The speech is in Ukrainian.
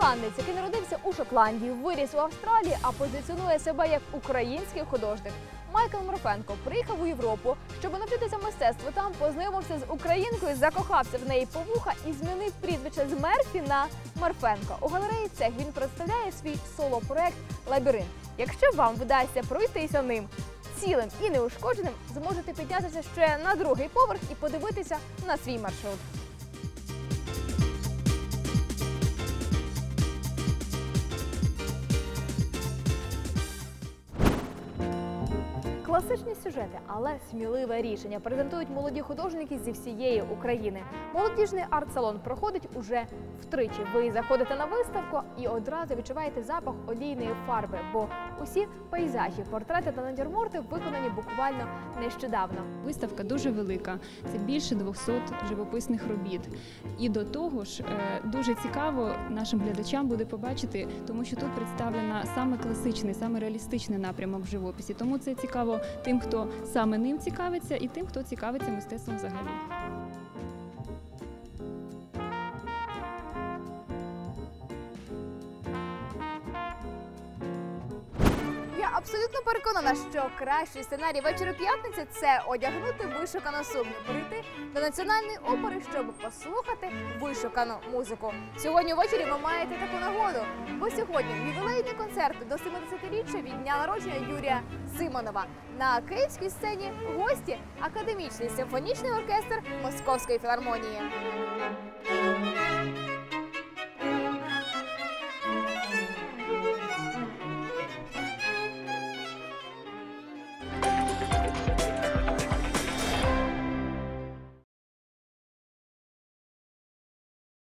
українець, який народився у Шотландії, виріс у Австралії, а позиціонує себе як український художник. Майкл Морфенко приїхав у Європу, щоб навчитися мистецтву. Там познайомився з українкою, закохався в неї по вуха і змінив прізвище з Мерфі на Марфенко. У галереї цех він представляє свій соло-проект Лабіринт. Якщо вам вдасться пройтися ним цілим і неушкодженим, зможете піднятися ще на другий поверх і подивитися на свій маршрут. Класичні сюжети, але сміливе рішення презентують молоді художники зі всієї України. Молодіжний арт-салон проходить уже втричі. Ви заходите на виставку і одразу відчуваєте запах олійної фарби, бо усі пейзажі, портрети та натюрморти виконані буквально нещодавно. Виставка дуже велика, це більше 200 живописних робіт. І до того ж, е, дуже цікаво нашим глядачам буде побачити, тому що тут представлена саме класичний, саме реалістичний напрямок в живописі. Тому це цікаво тим, хто саме ним цікавиться, і тим, хто цікавиться мистецтвом взагалі. Абсолютно переконана, що кращий сценарій вечора п'ятниці це одягнути вишукану сукню, прийти до національної опери, щоб послухати вишукану музику. Сьогодні ввечері ви маєте таку нагоду, бо сьогодні ювілейний концерт до 70-річчя від дня народження Юрія Симонова. На київській сцені гості академічний симфонічний оркестр Московської філармонії.